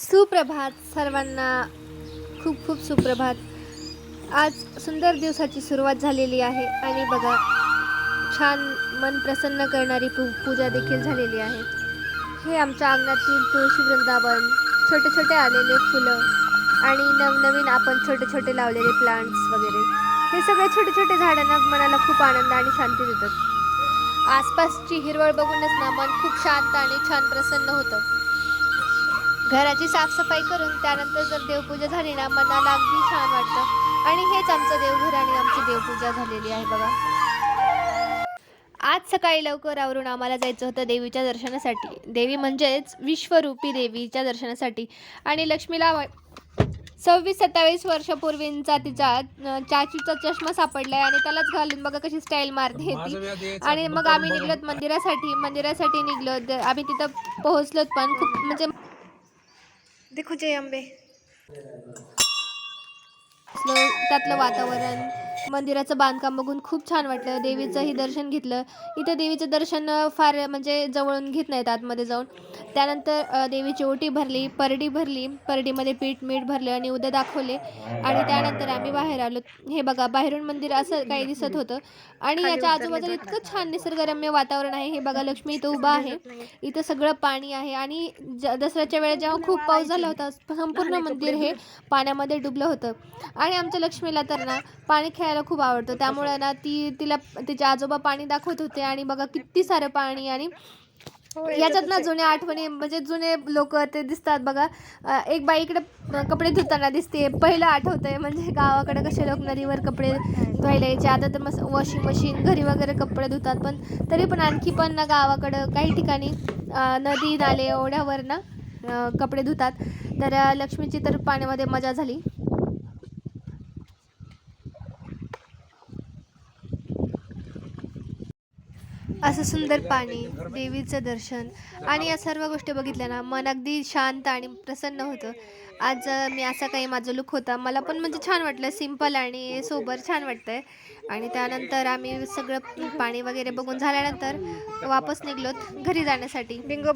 सुप्रभात सर्वांना. खूप खूप सुप्रभात. आज सुंदर दिवसाची सुरुवात झालेली आहे आणि बघा छान मन प्रसन्न करणारी पू पूजा देखील झालेली आहे. हे आमच्या अंगणातील तुळशी वृंदावन छोटे छोटे आलेले फुलं आणि नवनवीन आपण छोटे छोटे लावलेले प्लांट्स वगैरे. हे सगळे छोटे छोटे झाडांना मनाला खूप आनंद आणि शांती देतात. आसपासची हिरवळ बघूनच ना मन खूप शांत आणि छान प्रसन्न होतं. घराची साफसफाई करून त्यानंतर जर देवपूजा झाली ना मनाला अगदी छान वाटतं. आणि हेच आमचं देवघर आणि आमची देवपूजा झालेली आहे बघा. आज सकाळी लवकर आवरून आम्हाला जायचं होतं देवीच्या दर्शनासाठी. देवी म्हणजेच विश्वरूपी देवीच्या दर्शनासाठी. आणि लक्ष्मीला सव्वीस सत्तावीस वर्षापूर्वींचा तिचा चाचूचा चष्मा सापडलाय आणि त्यालाच घालून बघा कशी स्टाईल मारते ती. आणि मग आम्ही निघलोत मंदिरासाठी मंदिरासाठी निघलो आम्ही तिथं पोहोचलोत पण खूप म्हणजे देखो जय अंबे त्यातलं वातावरण. मंदिराचं बांधकाम बघून खूप छान वाटलं. देवीचंही दर्शन घेतलं. इथं देवीचं दर्शन फार म्हणजे जवळून घेत नाहीत आतमध्ये जाऊन. त्यानंतर देवीची ओटी भरली परडी भरली. परडीमध्ये पीठ मीठ भरलं आणि उद्या दाखवले. आणि त्यानंतर आम्ही बाहेर आलो. हे बघा बाहेरून मंदिर असं काही दिसत होतं. आणि याच्या आजूबाजूला इतकं छान निसर्गरम्य वातावरण आहे. हे बघा लक्ष्मी इथं उभा आहे. इथं सगळं पाणी आहे. आणि दसऱ्याच्या वेळेस जेव्हा खूप पाऊस झाला होता संपूर्ण मंदिर हे पाण्यामध्ये डुबलं होतं. आणि आमच्या लक्ष्मीला तर ना पाणी खेळायला खूप आवडतं. त्यामुळे ना ती तिला तिचे आजोबा पाणी दाखवत होते आणि बघा किती सारं पाणी आणि याच्यात ना जुन्या आठवणी म्हणजे जुने लोक ते दिसतात बघा. एक बाई इकडे कपडे धुताना दिसते. पहिलं आठवतंय म्हणजे गावाकडे कसे लोक नदीवर कपडे धुवायला यायचे आता तर मस्त वॉशिंग मशीन घरी वगैरे कपडे धुतात पण तरी पण आणखी पण ना गावाकडं काही ठिकाणी नदी नाले ओढ्यावर ना कपडे धुतात. तर लक्ष्मीची तर पाण्यामध्ये मजा झाली. असं सुंदर पाणी देवीचं दर्शन आणि या सर्व गोष्टी बघितल्या ना मन अगदी शांत आणि प्रसन्न होतं. आज मी असा काही माझा लुक होता. मला पण म्हणजे छान वाटलं सिंपल आणि सोबर छान वाटतंय. आणि त्यानंतर आम्ही सगळं पाणी वगैरे बघून झाल्यानंतर वापस निघलोत घरी जाण्यासाठी. बिंगो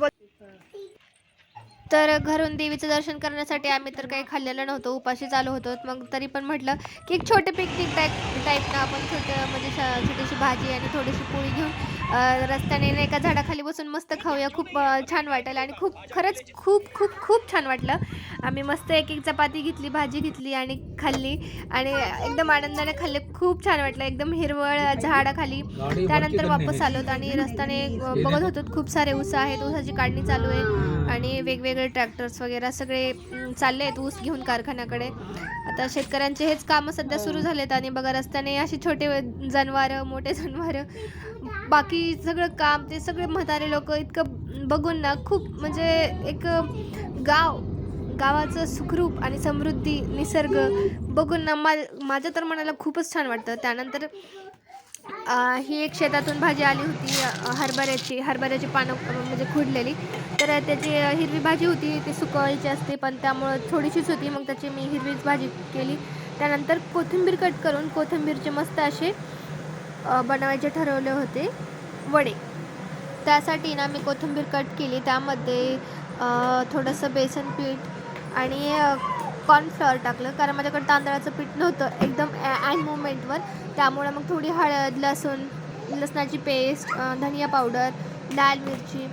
तर घरून देवीचं दर्शन करण्यासाठी आम्ही तर काही खाल्लेलं नव्हतं उपाशी चालू होतो. मग तरी पण म्हटलं की एक छोटे पिकनिक टाईप टाईपनं आपण छोटं म्हणजे छोटीशी भाजी आणि थोडीशी पोळी घेऊन रस्त्याने एका झाडाखाली बसून मस्त खाऊया. खूप छान वाटेल आणि खूप खरंच खूप खूप खूप छान वाटलं. आम्ही मस्त एक एक चपाती घेतली भाजी घेतली आणि खाल्ली. आणि एकदम आनंदाने खाल्ले. खूप छान वाटलं. एकदम हिरवळ झाडाखाली. त्यानंतर वापस आलोत आणि रस्त्याने बघत होतो. खूप सारे ऊस आहेत. ऊसाची काढणी चालू आहे. आणि वेगवेगळे ट्रॅक्टर्स वगैरे सगळे चालले आहेत ऊस घेऊन कारखान्याकडे. आता शेतकऱ्यांचे हेच कामं सध्या सुरू झालेत. आणि बघा रस्त्याने अशी छोटे जनावरं मोठे जनावरं बाकी सगळं काम ते सगळे म्हातारे लोक इतकं बघून ना खूप म्हणजे एक गाव गावाचं सुखरूप आणि समृद्धी निसर्ग बघून ना मा माझ्या तर मनाला खूपच छान वाटतं. त्यानंतर ही एक शेतातून भाजी आली होती हरभऱ्याची हरभऱ्याची पानं म्हणजे खुडलेली. तर त्याची हिरवी भाजी होती ती सुकवायची असते पण त्यामुळं थोडीशीच होती मग त्याची मी हिरवीच भाजी केली. त्यानंतर कोथिंबीर कट करून कोथिंबीरचे मस्त असे बनवायचे ठरवले होते. वडे. त्यासाठी ना मी कोथिंबीर कट केली. त्यामध्ये थोडंसं बेसन पीठ आणि कॉर्नफ्लॉवर टाकलं. कारण माझ्याकडे तांदळाचं पीठ नव्हतं. एकदम ॲन मुवमेंटवर त्यामुळं मग थोडी हळद लसूण लसणाची पेस्ट धनिया पावडर लाल मिरची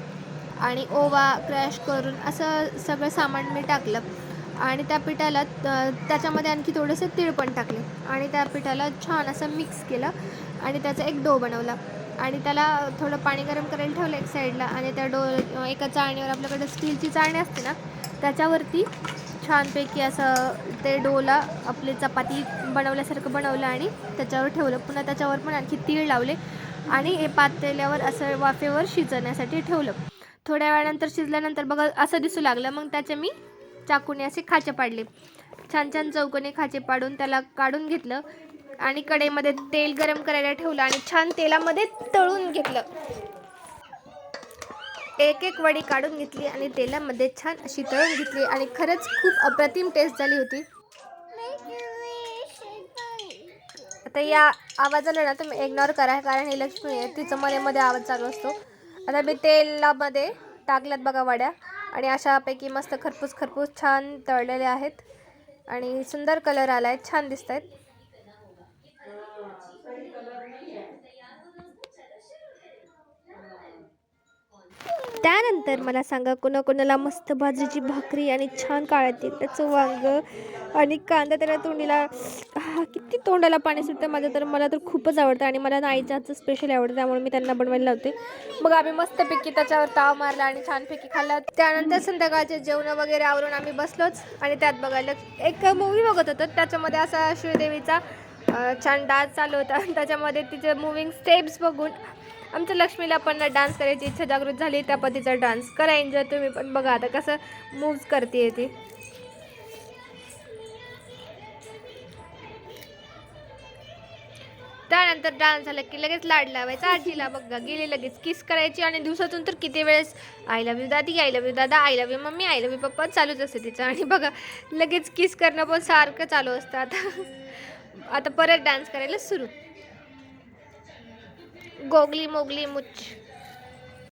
आणि ओवा क्रॅश करून असं सगळं सामान मी टाकलं. आणि त्या पिठाला त्याच्यामध्ये आणखी थोडेसे तीळ पण टाकले. आणि त्या पिठाला छान असं मिक्स केलं. आणि त्याचा एक डो बनवला. आणि त्याला थोडं पाणी गरम करायला ठेवलं एक साईडला आणि त्या डो एका चाळणीवर आपल्याकडे स्टीलची चाळणी असते ना त्याच्यावरती छानपैकी असं ते डोला आपले चपाती बनवल्यासारखं बनवलं आणि त्याच्यावर ठेवलं. पुन्हा त्याच्यावर पण आणखी तीळ लावले आणि हे पातेल्यावर असं वाफेवर शिजवण्यासाठी ठेवलं. थोड्या वेळानंतर शिजल्यानंतर बघा असं दिसू लागलं. मग त्याचे मी चाकूने असे खाचे पाडले. छान छान चौकोने खाचे पाडून त्याला काढून घेतलं. आणि कढईमध्ये तेल गरम करायला ठेवलं आणि छान तेलामध्ये तळून घेतलं. एक एक वडी काढून घेतली आणि तेलामध्ये छान अशी तळून घेतली आणि खरंच खूप अप्रतिम टेस्ट झाली होती. आता या आवाजाला ना तुम्ही इग्नोर करा कारण ही लक्ष्मी आहे तिचं मध्ये मध्ये आवाज चालू असतो. आता मी तेलामध्ये टाकल्यात बघा वड्या आणि अशापैकी मस्त खरपूस खरपूस छान तळलेले आहेत. आणि सुंदर कलर आला आहे छान दिसत आहेत त्यानंतर मला सांगा कोणाकोणाला मस्त बाजरीची भाकरी आणि छान काळ्या त्याचं वांग आणि कांदा त्याला तोंडीला हा किती तोंडाला पाणी सुटतं माझं तर मला तर खूपच आवडतं आणि मला ना हातचं स्पेशल आवडतं त्यामुळे मी त्यांना बनवायला लावते. मग आम्ही मस्तपैकी त्याच्यावर ताव मारला आणि छानपैकी खाल्ला. त्यानंतर संध्याकाळचे जेवणं वगैरे आवरून आम्ही बसलोच आणि त्यात बघायला एक मूवी बघत होतो. त्याच्यामध्ये असा श्रीदेवीचा छान डान्स चालू होता. त्याच्यामध्ये तिचे मुव्हिंग स्टेप्स बघून आमच्या लक्ष्मीला पण डान्स करायची इच्छा जागृत झाली. त्या पतीचा डान्स करा एन्जॉय तुम्ही पण बघा आता कसं मूव्ज करते ती. त्यानंतर डान्स झाला की लगेच लाड लावायचा. आजीला बघा गेली लगेच किस करायची आणि दिवसातून तर किती वेळेस आय लव्ह यू दादी आय लव्ह यू दादा I love you mummy I love you papa चालूच असते तिचं. आणि बघा लगेच किस करणं पण सारखं चालू असतं आता. आता परत डान्स करायला सुरू. गोगली मोगली मुच